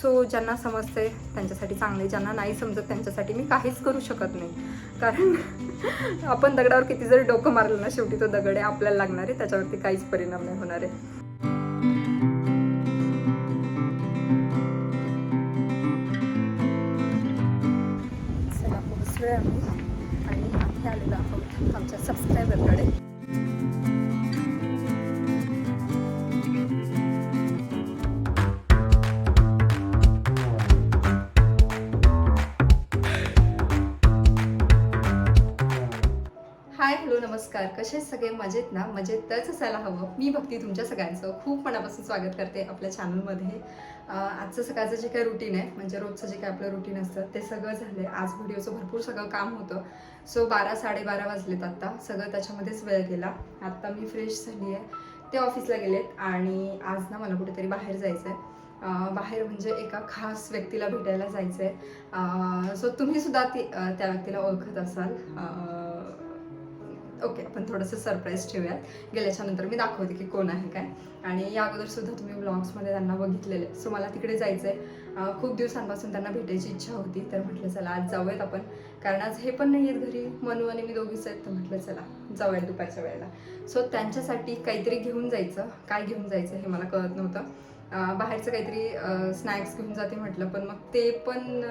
So ज्यांना समजते त्यांच्यासाठी चांगले ज्यांना नाही समजत त्यांच्यासाठी मी काहीच करू शकत नाही. कारण आपण दगडावर किती जरी डोकं मारलं ना शेवटी तो दगड आहे आपल्याला लागणार आहे त्याच्यावरती काहीच परिणाम नाही होणार आहे. चला आम्ही आणि आम्ही आलेलो आहोत आमच्या सबस्क्रायबरकडे नमस्कार. कसे सगळे? मजेत ना? मजेतच असायला हवं. मी भक्ती तुमच्या सगळ्यांचं. खूप मनापासून स्वागत करते आपल्या चॅनलमध्ये आजचं सकाळचं जे काही रुटीन आहे म्हणजे रोजचं जे काही आपलं रुटीन असतं ते सगळं झालं आज व्हिडिओचं भरपूर सगळं काम होतं. सो बारा साडेबारा वाजलेत आत्ता. सगळं त्याच्यामध्येच वेळ गेला. आत्ता मी फ्रेश झाली आहे ते ऑफिसला गेलेत आणि आज ना मला कुठेतरी बाहेर जायचं आहे बाहेर म्हणजे एका खास व्यक्तीला भेटायला जायचं आहे सो तुम्हीसुद्धा ती त्या व्यक्तीला ओळखत असाल. ओके आपण थोडंसं सरप्राईज ठेवूयात. गेल्याच्यानंतर मी दाखवते की कोण आहे काय. आणि या अगोदरसुद्धा तुम्ही ब्लॉग्समध्ये त्यांना बघितलेले. सो मला तिकडे जायचं आहे खूप दिवसांपासून त्यांना भेटायची इच्छा होती. तर म्हटलं चला आज जाऊयात आपण. कारण आज हे पण नाही आहेत घरी. मनू आणि मी दोघीच आहेत. तर म्हटलं चला जाऊयात दुपारच्या वेळेला. सो त्यांच्यासाठी काहीतरी घेऊन जायचं. काय घेऊन जायचं हे मला कळत नव्हतं. बाहेरचं काहीतरी स्नॅक्स घेऊन जाते म्हटलं पण मग ते पण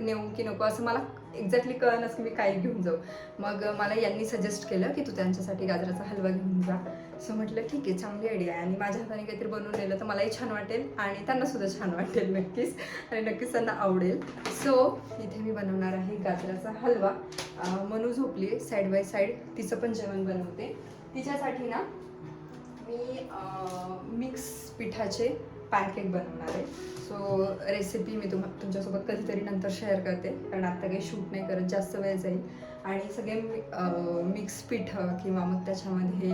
नेऊ की नको असं मला एक्झॅक्टली कळनच की मी काय घेऊन जाऊ. मग मला यांनी सजेस्ट केलं की तू त्यांच्यासाठी गाजराचा हलवा घेऊन जा. सो म्हटलं ठीक आहे चांगली आयडिया आहे. आणि माझ्या हाताने काहीतरी बनवून नेलं तर मलाही छान वाटेल आणि त्यांना सुद्धा छान वाटेल नक्कीच. आणि नक्कीच त्यांना आवडेल. सो इथे मी बनवणार आहे गाजराचा हलवा. मनू झोपली साईड बाय साईड तिचं पण जेवण बनवते. तिच्यासाठी ना मी मिक्स पिठाचे पॅनकेक बनवणार आहे. सो रेसिपी मी तुम तुमच्यासोबत कधीतरी नंतर शेअर करते कारण आत्ता काही शूट नाही करत जास्त वेळ जाईल. आणि सगळे मिक्स पीठ किंवा मग त्याच्यामध्ये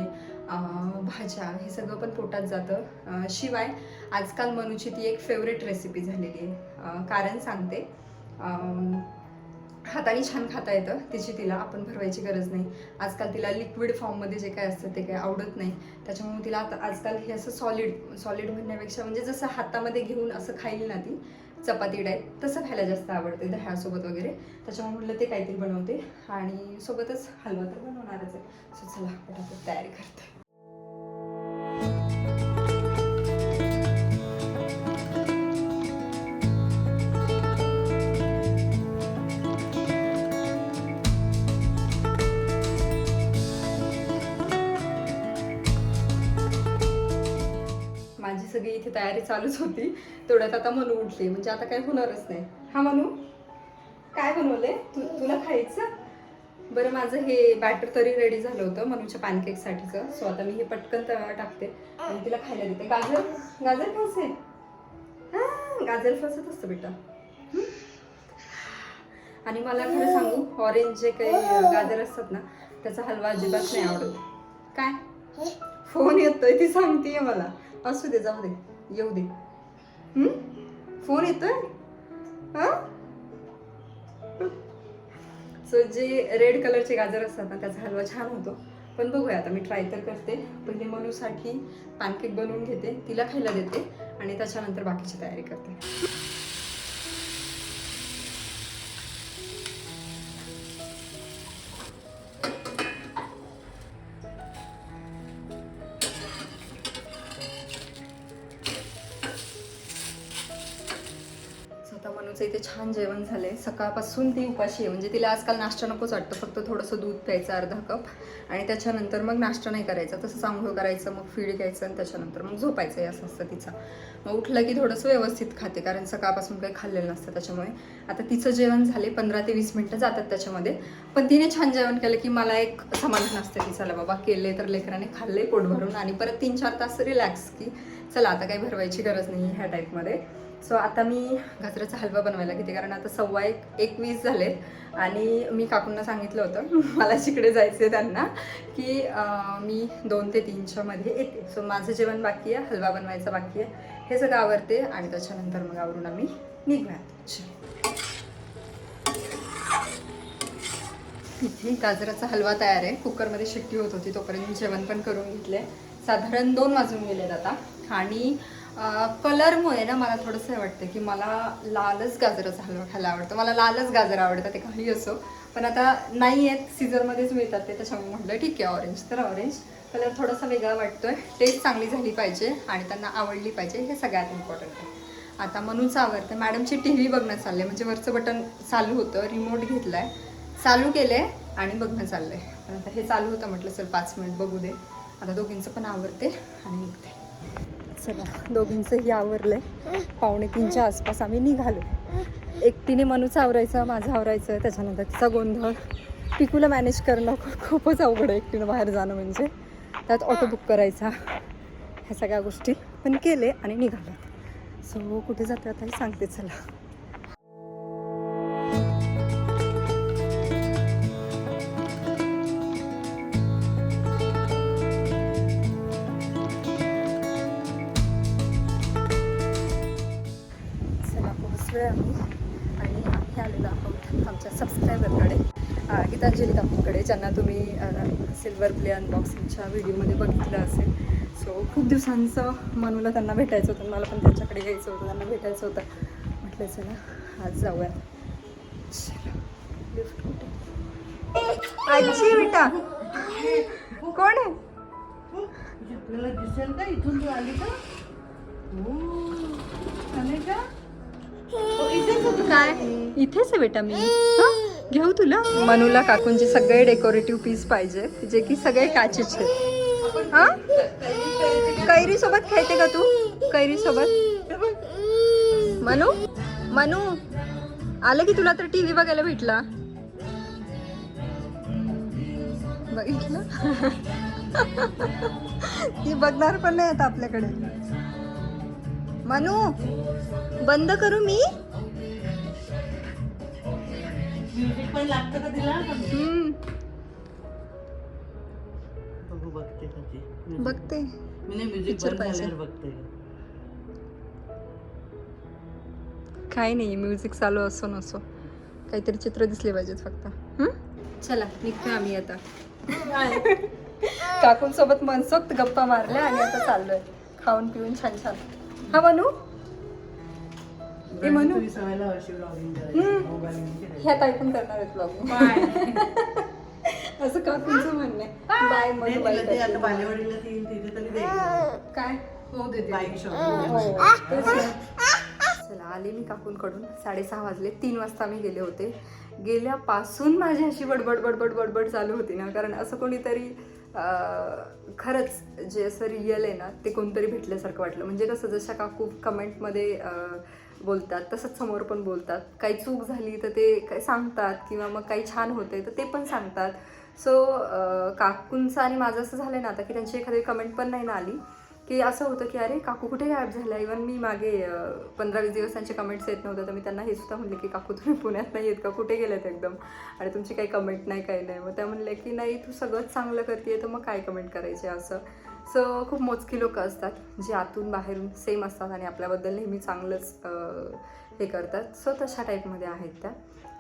भाज्या हे सगळं पण पोटात जातं. शिवाय आजकाल मनूची ती एक फेवरेट रेसिपी झालेली आहे. कारण सांगते. हाताने छान खाता येतं. तिची तिला आपण भरवायची गरज नाही. आजकाल तिला लिक्विड फॉर्ममध्ये जे काय असतं ते काय आवडत नाही. त्याच्यामुळे तिला आता आजकाल हे असं सॉलिड सॉलिड म्हणण्यापेक्षा म्हणजे जसं हातामध्ये घेऊन असं खाईल ना ती चपाती टाईप तसं खायला जास्त आवडते दह्यासोबत वगैरे. त्याच्यामुळे म्हटलं ते काहीतरी बनवते आणि सोबतच हलवा तर बनवणारच आहे. सो चला पटापट तयारी करते. तयारी चालूच होती. तेवढ्यात आता मनू उठली. म्हणजे आता काही होणारच नाही. हा मनू? काय बनवले तू तुला खायचं? बरं माझं हे बॅटर तरी रेडी झालं होतं मनूच्या पॅनकेकसाठीचं सो आता मी हे पटकन तव्यावर टाकते. आणि तिला खायला देते. गाजर? गाजर फसे हा गाजर फसत असतं बेटा. आणि मला खरं सांगू ऑरेंज जे काही गाजर असतात ना त्याचा हलवा अजिबात नाही आवडत. काय? फोन येतोय ती सांगतेय मला. असू दे जाऊ दे. येऊ दे. फोन येतोय? सो जे रेड कलरचे गाजर असतात ना त्याचा हलवा छान होतो. पण बघूया आता मी ट्राय तर करते. पहिले मनूसाठी पॅनकेक बनवून घेते. तिला खायला देते आणि त्याच्यानंतर बाकीची तयारी करते. स्वतः इथे छान जेवण झालंय. सकाळपासून ती उपाशी आहे. म्हणजे तिला आजकाल नाश्ता नकोच वाटतं फक्त थोडंसं दूध प्यायचं अर्धा कप. आणि त्याच्यानंतर मग नाश्ता नाही करायचा. तसं आंघोळ करायचं मग फीड घ्यायचं आणि त्याच्यानंतर मग झोपायचं हे असं असतं तिचं. मग उठलं की थोडंसं व्यवस्थित खाते कारण सकाळपासून काही खाल्लेलं नसतं त्याच्यामुळे. आता तिचं जेवण झाले पंधरा ते वीस मिनटं जातात त्याच्यामध्ये. पण तिने छान जेवण केलं की मला एक समाधान असतं की चला बाबा केले तर लेकराने खाल्ले पोट भरून. आणि परत तीन चार तास रिलॅक्स की चला आता काही भरवायची गरज नाही ह्या टाईपमध्ये सो आता मी गाजराचा हलवा बनवायला घेते कारण आता सव्वा एक एकवीस झाले आणि मी काकूंना सांगितलं होतं मला जिकडे जायचं आहे त्यांना की मी दोन ते तीनच्यामध्ये येते. सो माझं जेवण बाकी आहे हलवा बनवायचा बाकी आहे हे सगळं आवरते आणि त्याच्यानंतर मग आवरून आम्ही निघूयात. इथे गाजराचा हलवा तयार आहे. कुकरमध्ये शिट्टी होत होती तोपर्यंत मी जेवण पण करून घेतले साधारण दोन वाजून गेलेत आता. आणि कलरमुळे ना मला थोडंसं हे वाटतं की मला लालच गाजराचा हलवा खायला आवडतं. मला लालच गाजर आवडतं ते काही असो. पण आता नाही आहेत सीझनमध्येच मिळतात ते त्याच्यामुळे म्हटलं ठीक आहे ऑरेंज तर ऑरेंज कलर थोडासा वेगळा वाटतोय. टेस्ट चांगली झाली पाहिजे आणि त्यांना आवडली पाहिजे हे सगळ्यात इम्पॉर्टंट आहे. आता म्हणूनच आवडतं मॅडमची टी व्ही बघणं चाललंय. म्हणजे वरचं बटन चालू होतं रिमोट घेतलाय. चालू केलंय आणि बघणं चाललंय. पण आता हे चालू होतं म्हटलं चल पाच मिनिट बघू दे. आता दोघींचं पण आवडते आणि निघते. चला दोघींचंही आवरलंय. पावणे तीनच्या आसपास आम्ही निघालो. एकटीने मनूचं आवरायचं माझं आवरायचं त्याच्यानंतर तिचा गोंधळ. पिकूला मॅनेज करणं खूप- खूपच अवघड आहे एकटीनं बाहेर जाणं म्हणजे. त्यात ऑटो बुक करायचा. ह्या सगळ्या गोष्टी पण केले आणि निघालो. सो कुठे जाते आता हे सांगते चला. चला आम्ही. आणि आम्ही आलेलो आहोत आमच्या सबस्क्रायबरकडे गीतांजली काकूंकडे ज्यांना तुम्ही सिल्वर प्ले अनबॉक्सिंगच्या व्हिडिओमध्ये बघितलं असेल. सो खूप दिवसांचं मनूला त्यांना भेटायचं होतं. मला पण त्यांच्याकडे यायचं होतं त्यांना भेटायचं होतं. म्हटलं चला आज जाऊया. लिफ्ट कुठे? आजी बेटा कोण आहे? तुला दिसेल का? इथून तू आली का? आले का? काय? इथेच आहे बेटा मी घेऊ तुला? मनूला काकूंचे सगळे डेकोरेटिव्ह पीस पाहिजे जे की सगळे काचेचे. आहेत. हा? कैरी सोबत खेळते का तू? कैरी सोबत मनू? मनू? आलं की तुला तर टीव्ही बघायला भेटला. बघितलं? ती बघणार पण नाही आता आपल्याकडे. मनू बंद करू मी? म्युझिक पण लागतं का तिला? हम्म, बघू बघते का ती म्युझिक. बघते. मी नाही म्युझिक Picture बंद पाहिजे. बघते. काही नाही म्युझिक चालू असो नसो. काहीतरी चित्र दिसले पाहिजेत फक्त? चला निघतो आम्ही आता. काकूंसोबत मनसोक्त गप्पा मारल्या आणि आता चाललोय. खाऊन पिऊन छान छान. हा म्हणू ए, म्हणू. ब्लॉगिंग. ह्या ताई पण करणार आहेत ब्लॉग असं काकूंचं म्हणणं आहे? बाय नाही, मग ते ती. काय? हो हो, ना. चला आले मी काकूंकडून. साडेसहा वाजले तीन वाजता मी गेले होते. गेल्यापासून माझी अशी बडबड बडबड बडबड चालू होती ना कारण असं कोणीतरी खरंच जे असं रियल आहे ना ते कोणतरी भेटल्यासारखं वाटलं. म्हणजे कसं जशा काकू कमेंटमध्ये बोलतात तसंच समोर पण बोलतात. काही चूक झाली तर ते काय सांगतात किंवा मग काही छान होते तर ते पण सांगतात. सो काकूंचं आणि माझं असं झालं ना आता की त्यांची एखादी कमेंट पण नाही ना आली. की असं होतं की अरे काकू कुठे गायब झाला? इवन मी मागे पंधरा वीस दिवस त्यांचे कमेंट्स येत नव्हतं तर मी त्यांना हे सुद्धा म्हणले की काकू तुम्ही पुण्यात नाही येत का? कुठे गेलेत एकदम? आणि तुमची काही कमेंट नाही काही नाही. मग त्या म्हणले की नाही तू सगळंच चांगलं करते तर मग काय कमेंट करायचे असं? सो खूप मोजकी लोकं असतात जे आतून बाहेरून सेम असतात आणि आपल्याबद्दल नेहमी चांगलंच हे करतात. सो तशा टाईपमध्ये आहेत त्या.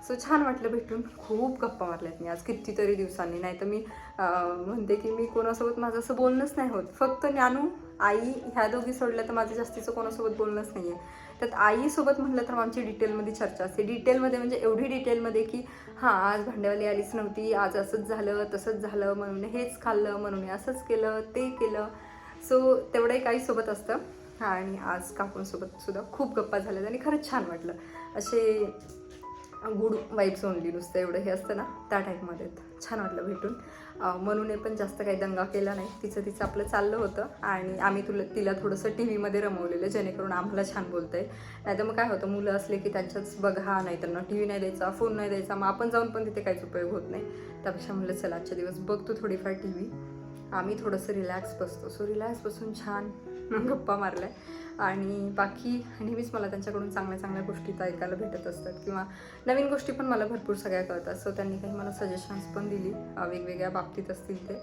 सो छान वाटलं भेटून. खूप गप्पा मारल्यात मी आज कितीतरी दिवसांनी. नाही तर मी म्हणते की मी कोणासोबत माझं असं बोलणंच नाही होत. फक्त ज्ञानू आई ह्या दोघी सोडल्या तर माझं जास्तीचं कोणासोबत बोलणंच नाही आहे त्यात आईसोबत म्हटलं तर आमची डिटेलमध्ये चर्चा असते. डिटेलमध्ये म्हणजे एवढी डिटेलमध्ये की हां आज भांड्यावाली आलीच नव्हती आज असंच झालं तसंच झालं म्हणून हेच खाल्लं म्हणून असंच केलं ते केलं. सो तेवढंही काही सोबत असतं. आणि आज काकूंसोबत सुद्धा खूप गप्पा झाल्यात आणि खरंच छान वाटलं. असे गुड वाईब्स ओनली नुसतं एवढं हे असतं ना त्या टाईपमध्ये छान वाटलं भेटून. मनूने पण जास्त काही दंगा केला नाही. तिचं तिचं आपलं चाललं होतं आणि आम्ही तुला तिला थोडंसं टी व्हीमध्ये रमवलेलं जेणेकरून आम्हाला छान बोलता येईल नाही तर मग काय होतं मुलं असले की त्यांच्याच बघा नाही त्यांना टी व्ही नाही द्यायचा फोन नाही द्यायचा मग आपण जाऊन पण तिथे काहीच उपयोग होत नाही. त्यापेक्षा म्हणलं चला आजच्या दिवस बघतो थोडीफार टी व्ही आम्ही थोडंसं रिलॅक्स बसतो. सो रिलॅक्स बसून छान गप्पा मारल्या. आणि बाकी नेहमीच मला त्यांच्याकडून चांगल्या चांगल्या गोष्टी तर ऐकायला भेटत असतात. किंवा नवीन गोष्टी पण मला भरपूर सगळ्या कळतात. सो त्यांनी काही मला सजेशन्स पण दिली. वेगवेगळ्या बाबतीत असतील ते.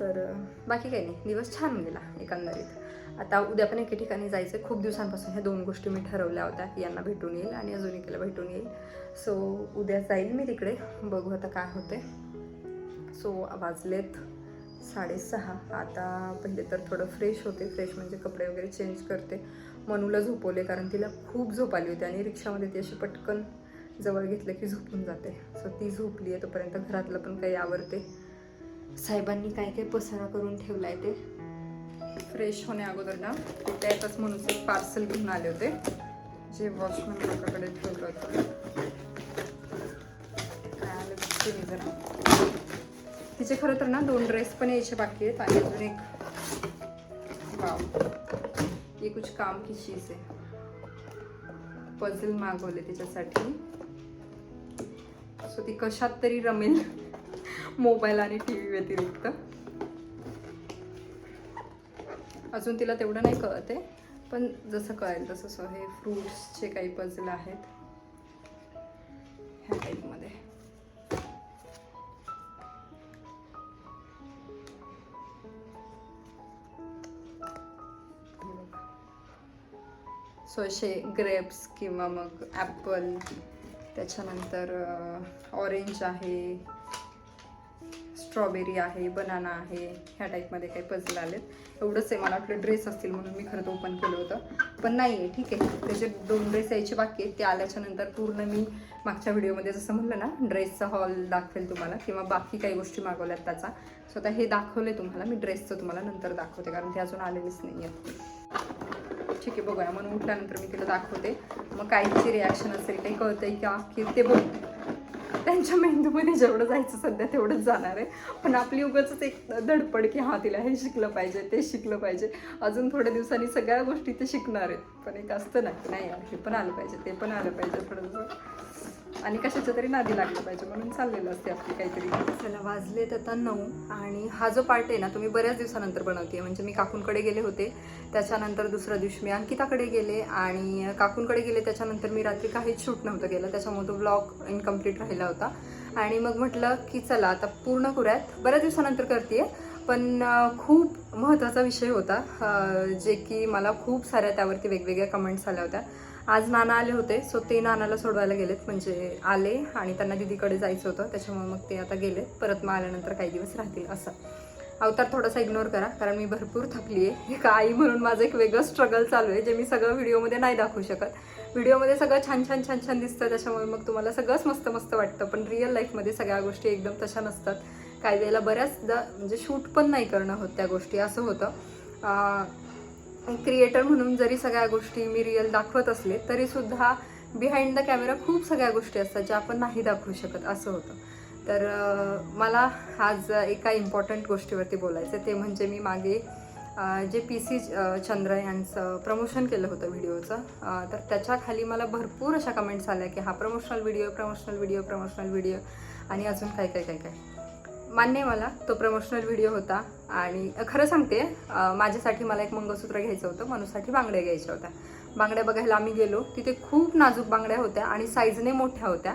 तर बाकी काही नाही. दिवस छान गेला एकंदरीत. आता उद्या पण एके ठिकाणी जायचं खूप दिवसांपासून ह्या दोन गोष्टी मी ठरवल्या होत्या. की यांना भेटून येईल आणि अजून एकेला भेटून येईल. सो उद्या जाईल मी तिकडे. बघू आता काय होते सो वाजलेत साडेसहा. आता पहिले तर थोडं फ्रेश होते. फ्रेश म्हणजे कपडे वगैरे चेंज करते. मनूला झोपवले कारण तिला खूप झोप आली होती आणि रिक्षामध्ये ती अशी पटकन जवळ घेतलं की झोपून जाते. सो ती झोपली आहे तोपर्यंत घरातलं पण काही आवडते साहेबांनी काय काय पसारा करून ठेवलाय ते? फ्रेश होण्या अगोदर ना त्यातच म्हणून एक पार्सल घेऊन आले होते. जे वॉचमॅन लोकांकडे ठेवलं होतं. काय आलं जरा. तिचे खरं तर ना दोन ड्रेस पण यायचे बाकी आहेत आणि अजून एक वाव. ये कुछ काम की चीज आहे. पझल मागवले तिच्यासाठी. सो ती कशात तरी रमेल. मोबाईल आणि टी व्ही व्यतिरिक्त. अजून तिला तेवढं नाही कळत आहे. पण जसं कळेल तसं. हे फ्रुट्सचे काही पझल आहेत. सो असे ग्रेप्स किंवा मग ॲपल त्याच्यानंतर ऑरेंज आहे स्ट्रॉबेरी आहे बनाना आहे ह्या टाईपमध्ये काही पझल आलेत. एवढंच आहे मला वाटलं ड्रेस असतील म्हणून मी खरं तर ओपन केलं होतं. पण नाही आहे ठीक आहे. त्याचे दोन ड्रेस यायचे बाकी आहेत. ते आल्याच्यानंतर पूर्ण मी मागच्या व्हिडिओमध्ये जसं म्हणलं ना ड्रेसचा हॉल दाखवेल तुम्हाला किंवा बाकी काही गोष्टी मागवल्यात त्याचा. सो आता हे दाखवले तुम्हाला. मी ड्रेसचं तुम्हाला नंतर दाखवते कारण ते अजून आलेलीच नाही आहेत ठीक आहे बघूया. म्हणून उठल्यानंतर मी तिला दाखवते. मग काहीची रिॲक्शन असेल काही कळतंय का? की ते बघ त्यांच्या मेंदूमध्ये जेवढं जायचं सध्या तेवढंच जाणार आहे. पण आपली उगाच एक धडपड की हां तिला हे शिकलं पाहिजे ते शिकलं पाहिजे. अजून थोड्या दिवसांनी सगळ्या गोष्टी ते शिकणार आहेत. पण एक असतं ना की नाही हे पण आलं पाहिजे ते पण आलं पाहिजे थोडंसं. आणि कशाच्या तरी नादी लागलं पाहिजे म्हणून चाललेलं असते आपली काहीतरी. चला वाजले आता नऊ. आणि हा जो पार्ट आहे ना तुम्ही बऱ्याच दिवसानंतर बनवते म्हणजे मी काकूंकडे गेले होते त्याच्यानंतर दुसऱ्या दिवशी मी अंकिताकडे गेले आणि काकूंकडे गेले त्याच्यानंतर मी रात्री काहीच शूट नव्हतं केलं. त्याच्यामुळे तो ब्लॉग इनकम्प्लीट राहिला होता. आणि मग म्हटलं की चला आता पूर्ण करूयात. बऱ्याच दिवसानंतर करते पण खूप महत्त्वाचा विषय होता जे की मला खूप साऱ्या त्यावरती वेगवेगळ्या कमेंट्स आल्या होत्या. आज नाना आले होते सो ते नानाला सोडवायला गेलेत. म्हणजे आले आणि त्यांना दिदीकडे जायचं होतं. त्याच्यामुळे मग ते आता गेलेत. परत मग आल्यानंतर काही दिवस राहतील असं. अवतार थोडासा इग्नोर करा कारण मी भरपूर थकली आहे. एक आई म्हणून माझं एक वेगळं स्ट्रगल चालू आहे जे मी सगळं व्हिडिओमध्ये नाही दाखवू शकत. व्हिडिओमध्ये सगळं छान छान छान छान दिसतं. त्याच्यामुळे मग तुम्हाला सगळंच मस्त मस्त वाटतं. पण रिअल लाईफमध्ये सगळ्या गोष्टी एकदम तशा नसतात. काही वेळेला बऱ्याचदा म्हणजे शूट पण नाही करणं होत त्या गोष्टी. असं होतं. क्रिएटर म्हणून जरी सगळ्या गोष्टी मी रिअल दाखवत असले तरी सुद्धा बिहाइंड द कॅमेरा खूप सगळ्या गोष्टी असतात ज्या आपण नाही दाखवू शकत असं होतं. तर मला आज एका इम्पॉर्टंट गोष्टीवरती बोलायचं ते म्हणजे मी मागे जे पी सी चंद्र यांचं प्रमोशन केलं होतं व्हिडिओचं तर त्याच्याखाली मला भरपूर अशा कमेंट्स आल्या की हा promotional video promotional video promotional video आणि अजून काय काय काय काय. मान्य आहे मला तो प्रमोशनल व्हिडिओ होता. आणि खरं सांगते माझ्यासाठी मला एक मंगळसूत्र घ्यायचं होतं मनूसाठी बांगड्या घ्यायच्या होत्या. बांगड्या बघायला आम्ही गेलो तिथे खूप नाजूक बांगड्या होत्या आणि साईजने मोठ्या होत्या.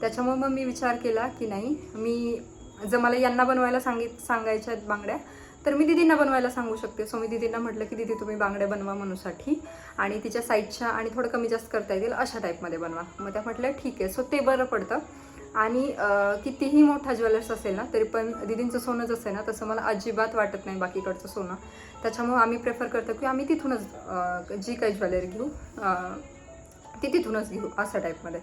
त्याच्यामुळे मग मी विचार केला की नाही मी जर मला यांना बनवायला सांगित सांगायच्या आहेत बांगड्या तर मी दिदींना बनवायला सांगू शकते. सो मी दिदींना म्हटलं की दिदी तुम्ही बांगड्या बनवा मनूसाठी आणि तिच्या साईजच्या आणि थोडं कमी जास्त करता येतील अशा टाईपमध्ये बनवा. मग त्या म्हटल्या ठीक आहे. सो ते बरं पडतं. आणि कितीही मोठा ज्वेलर्स असेल ना तरी पण दिदींचं सोनं जसं आहे ना तसं मला अजिबात वाटत नाही बाकीकडचं सोनं. त्याच्यामुळे आम्ही प्रेफर करतो की आम्ही तिथूनच जी काही ज्वेलरी घेऊ ती तिथूनच घेऊ अशा टाईपमध्ये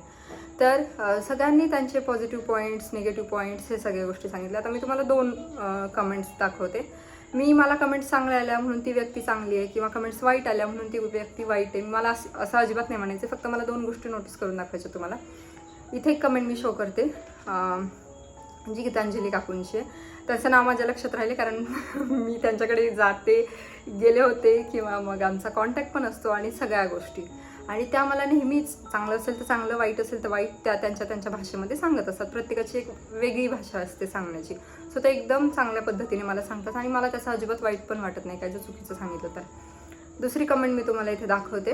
तर सगळ्यांनी त्यांचे पॉझिटिव्ह पॉईंट्स निगेटिव्ह पॉईंट्स हे सगळ्या गोष्टी सांगितल्या. आता मी तुम्हाला दोन कमेंट्स दाखवते. मी मला कमेंट्स चांगल्या आल्या म्हणून ती व्यक्ती चांगली आहे किंवा कमेंट्स वाईट आल्या म्हणून ती व्यक्ती वाईट आहे. मला असं असं अजिबात नाही म्हणायचं. फक्त मला दोन गोष्टी नोटीस करून दाखवायच्या तुम्हाला. इथे एक कमेंट मी शो करते. जी गीतांजली काकूंची. आहे त्यांचं नाव माझ्या लक्षात राहिले कारण मी त्यांच्याकडे जाते गेले होते किंवा मग आमचा कॉन्टॅक्ट पण असतो आणि सगळ्या गोष्टी. आणि त्या मला नेहमीच चांगलं असेल तर चांगलं वाईट असेल तर वाईट त्या त्यांच्या त्यांच्या भाषेमध्ये सांगत असतात. प्रत्येकाची एक वेगळी भाषा असते सांगण्याची. सो ते एकदम चांगल्या पद्धतीने मला सांगतात आणि मला त्याचं अजिबात वाईट पण वाटत नाही काय जर चुकीचं सांगितलं तर. दुसरी कमेंट मी तुम्हाला इथे दाखवते.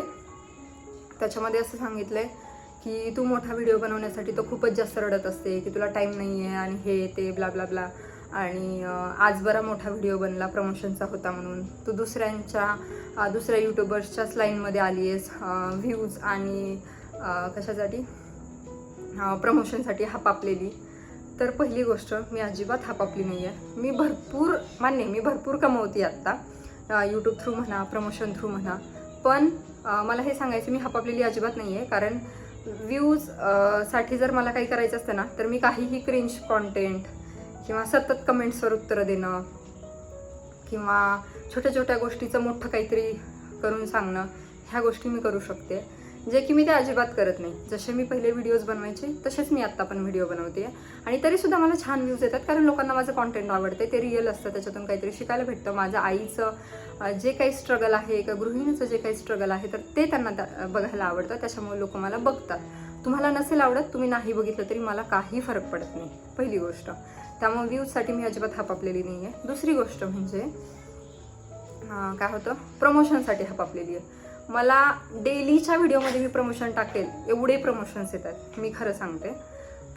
त्याच्यामध्ये असं सांगितलं आहे की तू मोठा व्हिडिओ बनवण्यासाठी तो खूपच जास्त रडत असते की तुला टाईम नाही आहे आणि हे ते ब्ला ब्ला ब्ला आणि आज बरा मोठा व्हिडिओ बनला प्रमोशनचा होता म्हणून. तू दुसऱ्यांच्या दुसऱ्या यूट्यूबर्सच्याच लाईनमध्ये आली आहेस व्ह्यूज आणि कशासाठी? प्रमोशनसाठी हापापलेली. तर पहिली गोष्ट मी अजिबात हापापली नाही आहे मी भरपूर मान्य मी भरपूर कमवते आत्ता. यूट्यूब थ्रू म्हणा प्रमोशन थ्रू म्हणा. पण मला हे सांगायचं मी हापापलेली अजिबात नाही आहे कारण व्ह्यूजसाठी जर मला काही करायचं असतं ना तर मी काहीही क्रिंज कॉन्टेंट किंवा सतत कमेंट्सवर उत्तरं देणं किंवा छोट्या छोट्या गोष्टीचं मोठं काहीतरी करून सांगणं ह्या गोष्टी मी करू शकते. जे की मी ते अजिबात करत नाही. जसे मी पहिले व्हिडिओज बनवायचे तसेच मी आत्ता पण व्हिडिओ बनवते. आणि तरीसुद्धा मला छान व्ह्यूज येतात कारण लोकांना माझं कॉन्टेंट आवडते ते रिअल असतं. त्याच्यातून काहीतरी शिकायला भेटतं. माझ्या आईचं जे काही स्ट्रगल आहे का गृहिणीचं जे काही स्ट्रगल आहे तर ते त्यांना बघायला आवडतं. त्याच्यामुळे लोक मला बघतात. तुम्हाला नसेल आवडत तुम्ही नाही बघितलं तरी मला काही फरक पडत नाही. पहिली गोष्ट. त्यामुळे व्ह्यूजसाठी मी अजिबात हापापलेली नाही आहे दुसरी गोष्ट म्हणजे काय होतं? प्रमोशनसाठी हापापलेली आहे. मला डेलीच्या व्हिडिओमध्ये मी प्रमोशन टाकेल. एवढे प्रमोशन्स येतात. मी खरं सांगते.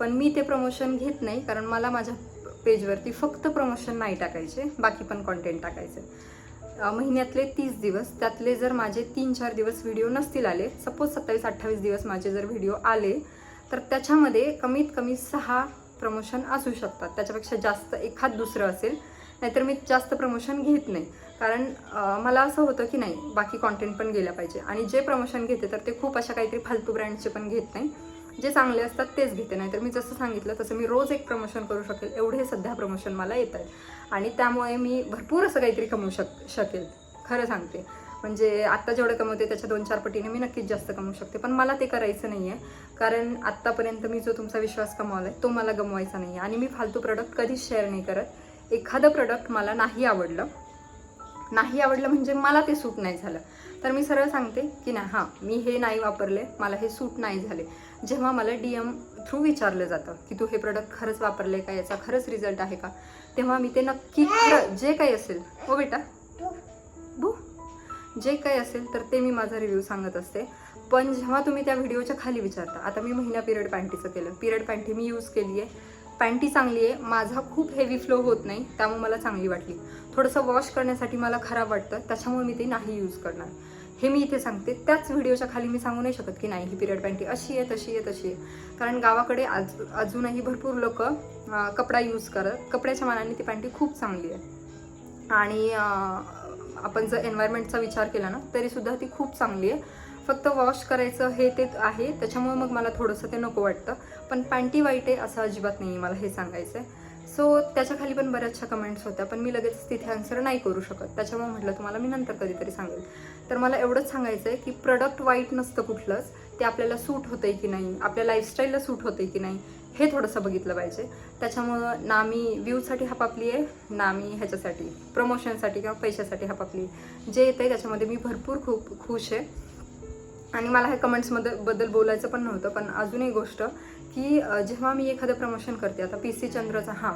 पण मी ते प्रमोशन घेत नाही कारण मला माझ्या पेजवरती फक्त प्रमोशन नाही टाकायचे. बाकी पण कॉन्टेंट टाकायचे. महिन्यातले तीस दिवस. त्यातले जर माझे तीन चार दिवस व्हिडिओ नसतील आले सपोज सत्तावीस अठ्ठावीस दिवस माझे जर व्हिडिओ आले तर त्याच्यामध्ये कमीत कमी सहा प्रमोशन असू शकतात. त्याच्यापेक्षा जास्त एखाद दुसरं असेल. नाहीतर मी जास्त प्रमोशन घेत नाही. कारण मला असं होतं की नाही बाकी कॉन्टेंट पण गेलं पाहिजे. आणि जे प्रमोशन घेते तर ते खूप अशा काहीतरी फालतू ब्रँडचे पण घेत नाही. जे चांगले असतात तेच घेते. नाही तर मी जसं सांगितलं तसं मी रोज एक प्रमोशन करू शकेल. एवढे सध्या प्रमोशन मला येत आहेत. आणि त्यामुळे मी भरपूर असं काहीतरी कमवू शक शकेल. खरं सांगते. म्हणजे आत्ता जेवढं कमवते त्याच्या दोन चार पटीने मी नक्कीच जास्त कमवू शकते. पण मला ते करायचं नाही आहे कारण आत्तापर्यंत मी जो तुमचा विश्वास कमावला आहे तो मला गमवायचा नाही आहे आणि मी फालतू प्रोडक्ट कधीच शेअर नाही करत. एखादं प्रॉडक्ट मला नाही आवडलं नाही आवडलं म्हणजे मला ते सूट नाही झालं. तर मी सरळ सांगते की नाही हां मी हे नाही वापरले मला हे सूट नाही झाले. जेव्हा मला डी एम थ्रू विचारलं जातं की तू हे प्रोडक्ट खरंच वापरले का याचा खरंच रिझल्ट आहे का तेव्हा मी ते नक्की खरं जे काही असेल हो बेटा? बू. जे काही असेल तर ते मी माझा रिव्ह्यू सांगत असते. पण जेव्हा तुम्ही त्या व्हिडिओच्या खाली विचारता आता मी महिना पिरियड पॅन्टीचं केलं. पिरियड पॅन्टी मी यूज केली आहे पॅन्टी चांगली आहे माझा खूप हेवी फ्लो होत नाही त्यामुळे मला चांगली वाटली. थोडंसं वॉश करण्यासाठी मला खराब वाटतं त्याच्यामुळे मी ते नाही यूज करणार. हे मी इथे सांगते त्याच व्हिडिओच्या खाली मी सांगू नाही शकत की नाही ही पिरियड पॅन्टी अशी आहे तशी आहे तशी आहे. कारण गावाकडे आज अजूनही भरपूर लोक कपडा यूज करत कपड्याच्या मानाने ती पॅन्टी खूप चांगली आहे. आणि आपण जर एन्व्हायरमेंटचा विचार केला ना तरीसुद्धा ती खूप चांगली आहे. फक्त वॉश करायचं हे ते आहे त्याच्यामुळे मग मला थोडंसं ते नको वाटतं. पण पॅन्टी वाईट आहे असं अजिबात नाही मला हे सांगायचं आहे सो त्याच्याखाली पण बऱ्याचशा कमेंट्स होत्या पण मी लगेच तिथे आन्सर नाही करू शकत. त्याच्यामुळे म्हटलं तुम्हाला मी नंतर कधीतरी सांगेल. तर मला एवढंच सांगायचं आहे की प्रॉडक्ट वाईट नसतं कुठलंच ते आपल्याला सूट होतंय की नाही आपल्या लाईफस्टाईलला सूट होतंय की नाही हे थोडंसं बघितलं पाहिजे. त्याच्यामुळं ना मी व्ह्यूसाठी हपापली आहे ना मी ह्याच्यासाठी प्रमोशनसाठी किंवा पैशासाठी हपापली आहे. जे येतं आहे त्याच्यामध्ये मी भरपूर खूप खुश आहे. आणि मला हे कमेंट्समध्ये बद्दल बोलायचं पण नव्हतं पण अजून एक गोष्ट की जेव्हा मी एखादं प्रमोशन करते आता पी सी चंद्रचा हां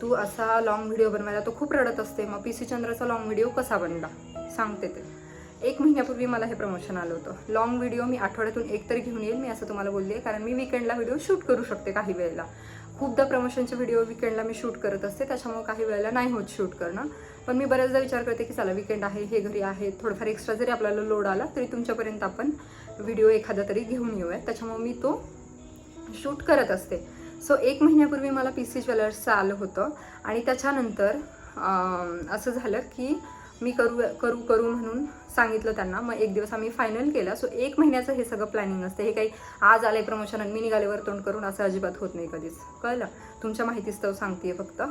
तू असा लॉंग व्हिडिओ बनवायला तो खूप रडत असते मग पी सी चंद्रचा लॉंग व्हिडिओ कसा बनला? सांगते ते. एक महिन्यापूर्वी मला हे प्रमोशन आलं होतं. लॉंग व्हिडिओ मी आठवड्यातून एक तरी घेऊन येईल मी असं तुम्हाला बोलली आहे कारण मी विकेंडला व्हिडिओ शूट करू शकते काही वेळेला. खूपदा प्रमोशनचे व्हिडिओ विकेंडला मी शूट करत असते त्याच्यामुळे काही वेळेला नाही होत शूट करणं. पण मी बऱ्याचदा विचार करते की चला विकेंड आहे हे घरी आहे थोडंफार एक्स्ट्रा जरी आपल्याला लोड आला तरी तुमच्यापर्यंत आपण व्हिडिओ एखादा तरी घेऊन येऊया. त्याच्यामुळे मी तो शूट करत असते. सो एक महिन्यापूर्वी मला पी सी ज्वेलर्सचं आलं होतं आणि त्याच्यानंतर असं झालं की मी करू करू करू म्हणून सांगितलं त्यांना. मग एक दिवस आम्ही फायनल केलं. सो एक महिन्याचं हे सगळं प्लॅनिंग असतं. हे काही आज आले प्रमोशन आणि मी निघाले तोंड करून असं अजिबात होत नाही कधीच. कळलं? तुमच्या माहितीस्तव सांगते फक्त.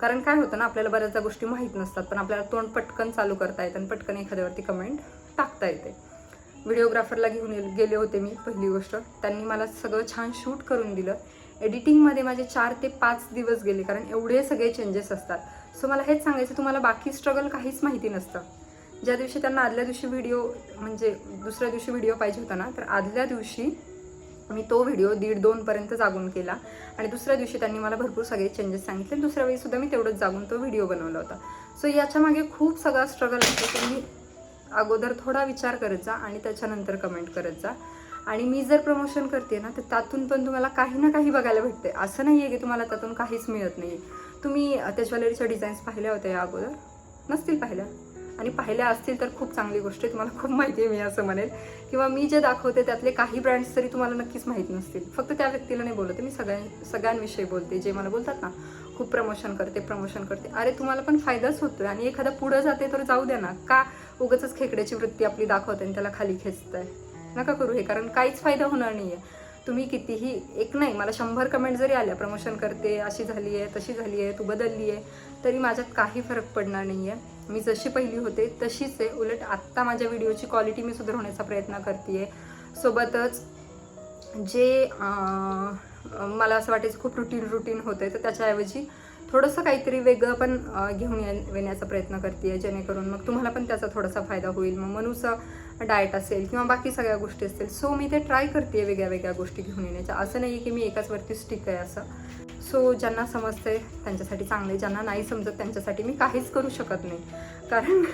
कारण काय होतं ना आपल्याला बऱ्याचदा गोष्टी माहीत नसतात पण आपल्याला तोंड पटकन चालू करता येतं आणि पटकन एखाद्यावरती कमेंट टाकता येते. व्हिडिओग्राफरला घेऊन गेले होते मी पहिली गोष्ट. त्यांनी मला सगळं छान शूट करून दिलं. एडिटिंगमध्ये माझे चार ते पाच दिवस गेले कारण एवढे सगळे चेंजेस असतात. सो मला हेच सांगायचं तुम्हाला बाकी स्ट्रगल काहीच माहिती नसतं. ज्या दिवशी त्यांना आदल्या दिवशी व्हिडिओ म्हणजे दुसऱ्या दिवशी व्हिडिओ पाहिजे होता ना तर आदल्या दिवशी मी तो व्हिडिओ दीड दोनपर्यंत जागून केला. आणि दुसऱ्या दिवशी त्यांनी मला भरपूर सगळे चेंजेस सांगितले. दुसऱ्या वेळीसुद्धा मी तेवढंच जागून तो व्हिडिओ बनवला होता. सो याच्यामागे खूप सगळा स्ट्रगल असतो तुम्ही अगोदर थोडा विचार करत जा आणि त्याच्यानंतर कमेंट करत जा. आणि मी जर प्रमोशन करते ना तर त्यातून पण तुम्हाला काही ना काही बघायला भेटते असं नाही आहे की तुम्हाला त्यातून काहीच मिळत नाही तुम्ही त्या ज्वेलरीच्या डिझाईन्स पाहिल्या होत्या या अगोदर? नसतील पाहिल्या? आणि पाहिल्या असतील तर खूप चांगली गोष्ट आहे. तुम्हाला खूप माहिती आहे मी असं म्हणेल. किंवा मी जे दाखवते त्यातले काही ब्रँड्स तरी तुम्हाला नक्कीच माहीत नसतील. फक्त त्या व्यक्तीला नाही बोलते मी सगळ्यां सगळ्यांविषयी बोलते. जे मला बोलतात ना खूप प्रमोशन करते प्रमोशन करते. अरे तुम्हाला पण फायदाच होतोय. आणि एखादा पुढं जाते तर जाऊ द्या ना. का उगाच खेकड्याची वृत्ती आपली दाखवते आणि त्याला खाली खेचताय? नका करू हे कारण काहीच फायदा होणार नाही आहे तुम्ही कितीही एक नाही मला शंभर कमेंट जरी आल्या प्रमोशन करते अशी झाली आहे तशी झाली आहे तू बदलली आहे तरी माझ्यात काही फरक पडणार नाही आहे मी जशी पहिली होते तशीच आहे. उलट आत्ता माझ्या व्हिडिओची क्वालिटी मी सुधारवण्याचा प्रयत्न करते सोबतच जे मला असं वाटायचं खूप रुटीन रुटीन होतं आहे तर त्याच्याऐवजी थोडंसं काहीतरी वेगळं पण घेऊन येण्याचा प्रयत्न करते जेणेकरून मग तुम्हाला पण त्याचा थोडासा फायदा होईल. मग मनूचं डाएट असेल किंवा बाकी सगळ्या गोष्टी असतील सो मी ते ट्राय करते वेगळ्या वेगळ्या गोष्टी घेऊन येण्याच्या. असं नाही आहे की मी एकाच वरती स्टिक आहे असं. सो ज्यांना समजते त्यांच्यासाठी चांगले ज्यांना नाही समजत त्यांच्यासाठी मी काहीच करू शकत नाही. कारण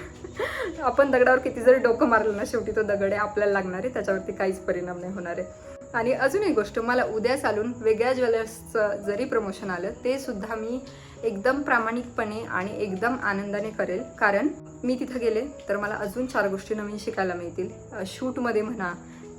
आपण दगडावर किती जरी डोकं मारलं ना शेवटी तो दगड आहे आपल्याला लागणार आहे त्याच्यावरती काहीच परिणाम नाही होणार आहे. आणि अजून एक गोष्ट मला उद्या चालून वेगळ्या ज्वेलर्सचं जरी प्रमोशन आलं ते सुद्धा मी एकदम प्रामाणिकपणे आणि एकदम आनंदाने करेल. कारण मी तिथं गेले तर मला अजून चार गोष्टी नवीन शिकायला मिळतील. शूटमध्ये म्हणा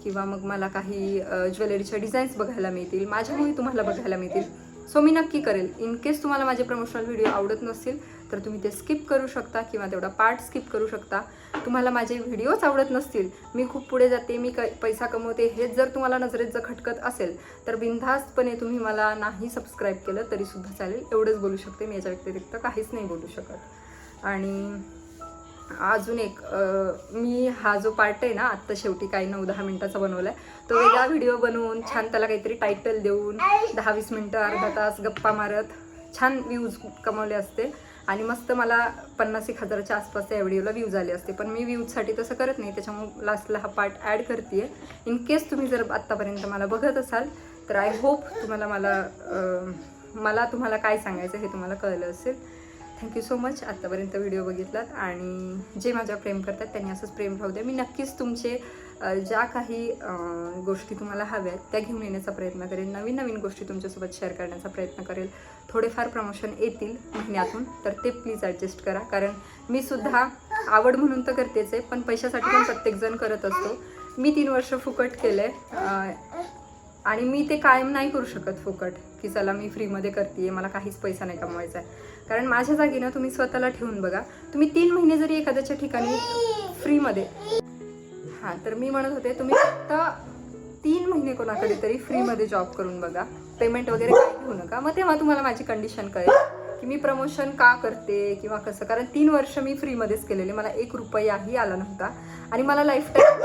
किंवा मग मला काही ज्वेलरीच्या डिझाईन्स बघायला मिळतील. माझ्यामुळे तुम्हाला बघायला मिळतील. सो मी नक्की करेल. इन केस तुम्हाला माझे प्रमोशनल व्हिडिओ आवडत नसतील तर तुम्ही ते स्किप करू शकता किंवा तेवढा पार्ट स्किप करू शकता. तुम्हाला माझे व्हिडिओच आवडत नसतील मी खूप पुढे जाते मी क पैसा कमवते हेच जर तुम्हाला नजरेत जर खटकत असेल तर बिनधास्तपणे तुम्ही मला नाही सबस्क्राईब केलं तरीसुद्धा चालेल. एवढंच बोलू शकते मी याच्या व्यतिरिक्त काहीच नाही बोलू शकत. आणि अजून एक मी हा जो पार्ट आहे ना आत्ता शेवटी काही नऊ दहा मिनिटाचा बनवला आहे तो वेगळा व्हिडिओ बनवून छान त्याला काहीतरी टायटल देऊन दहा वीस मिनटं अर्धा तास गप्पा मारत छान व्ह्यूज कमवले असते. आणि मस्त मला पन्नास एक हजाराच्या आसपास त्या व्हिडिओला व्ह्यूज आले असते. पण मी व्ह्यूजसाठी तसं करत नाही त्याच्यामुळे लास्टला हा पार्ट ॲड करते इन केस तुम्ही जर आत्तापर्यंत मला बघत असाल तर आय होप तुम्हाला मला मला तुम्हाला काय सांगायचं हे तुम्हाला कळलं असेल. थँक्यू सो मच आत्तापर्यंत व्हिडिओ बघितलात आणि जे माझ्या प्रेम करतात त्यांनी असंच प्रेम राहू द्या. मी नक्कीच तुमचे ज्या काही गोष्टी तुम्हाला हव्या आहेत त्या घेऊन येण्याचा प्रयत्न करेन. नवीन नवीन गोष्टी तुमच्यासोबत शेअर करण्याचा प्रयत्न करेल. थोडेफार प्रमोशन येतील महिन्यातून तर ते प्लीज ॲडजस्ट करा. कारण मी सुद्धा आवड म्हणून तर करतेच आहे पण पैशासाठी पण प्रत्येकजण करत असतो. मी तीन वर्ष फुकट केलं आहे आणि मी ते कायम नाही करू शकत फुकट की चला मी फ्रीमध्ये करते मला काहीच पैसा नाही कमवायचा आहे. कारण माझ्या जागी ना तुम्ही स्वतःला ठेवून बघा. तुम्ही तीन महिने जरी एखाद्याच्या ठिकाणी फ्रीमध्ये हां तर मी म्हणत होते तुम्ही फक्त तीन महिने कोणाकडे तरी फ्रीमध्ये जॉब करून बघा. पेमेंट वगैरे काही घेऊ नका. मग तेव्हा तुम्हाला माझी कंडिशन कळेल की मी प्रमोशन का करते किंवा कसं. कारण तीन वर्ष मी फ्रीमध्येच केलेले. मला एक रुपयाही आला नव्हता. आणि मला लाईफ टाईम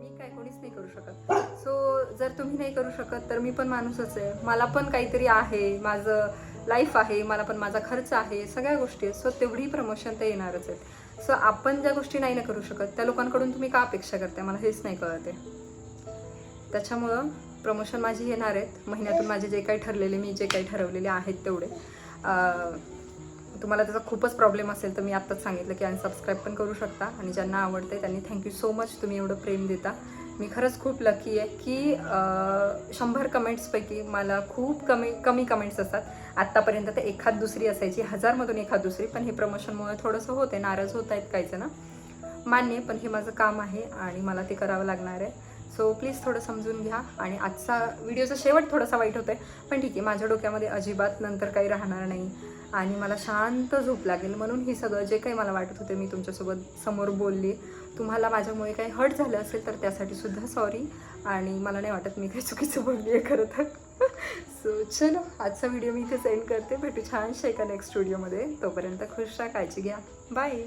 मी काय कोणीच नाही करू शकत. सो जर तुम्ही नाही करू शकत तर मी पण माणूसच आहे. मला पण काहीतरी आहे. माझं लाईफ आहे मला पण माझा खर्च आहे सगळ्या गोष्टी आहेत. सो तेवढी प्रमोशन ते येणारच आहेत. सो आपण ज्या गोष्टी नाही ना करू शकत त्या लोकांकडून तुम्ही का अपेक्षा करताय? मला हेच नाही कळत. आहे त्याच्यामुळं प्रमोशन माझी येणार आहेत. महिन्यातून माझे जे काही ठरलेले मी जे काही ठरवलेले आहेत तेवढे. तुम्हाला त्याचा खूपच प्रॉब्लेम असेल तर मी आत्ताच सांगितलं की अनसबस्क्राईब पण करू शकता आणि ज्यांना आवडते त्यांनी थँक्यू सो मच तुम्ही एवढं प्रेम देता. मी खरंच खूप लकी आहे की शंभर कमेंट्सपैकी मला खूप कमी कमी कमेंट्स असतात. आत्तापर्यंत तर एखाद दुसरी असायची हजारमधून एखाद दुसरी पण हे प्रमोशनमुळे थोडंसं होते नाराज होत आहेत काहीचं ना मान्य आहे, पण हे माझं काम आहे आणि मला ते करावं लागणार आहे. सो प्लीज थोडं समजून घ्या आणि आजचा व्हिडिओचा शेवट थोडासा वाईट होतोय पण ठीक आहे माझ्या डोक्यामध्ये अजिबात नंतर काही राहणार नाही आणि मला शांत झोप लागेल. म्हणून हे सगळं जे काही मला वाटत होते मी तुमच्यासोबत समोर बोलली. तुम्हाला माझ्यामुळे काही हर्ट झालं असेल तर त्यासाठी सुद्धा सॉरी आणि मला नाही वाटत मी काही चुकीचं बोलली आहे खरं तर. सो चलो आजचा व्हिडिओ मी इथे सेंड करते. भेटू छानशा एका नेक्स्ट स्टुडिओमध्ये तोपर्यंत खुश राहा काळजी घ्या. बाय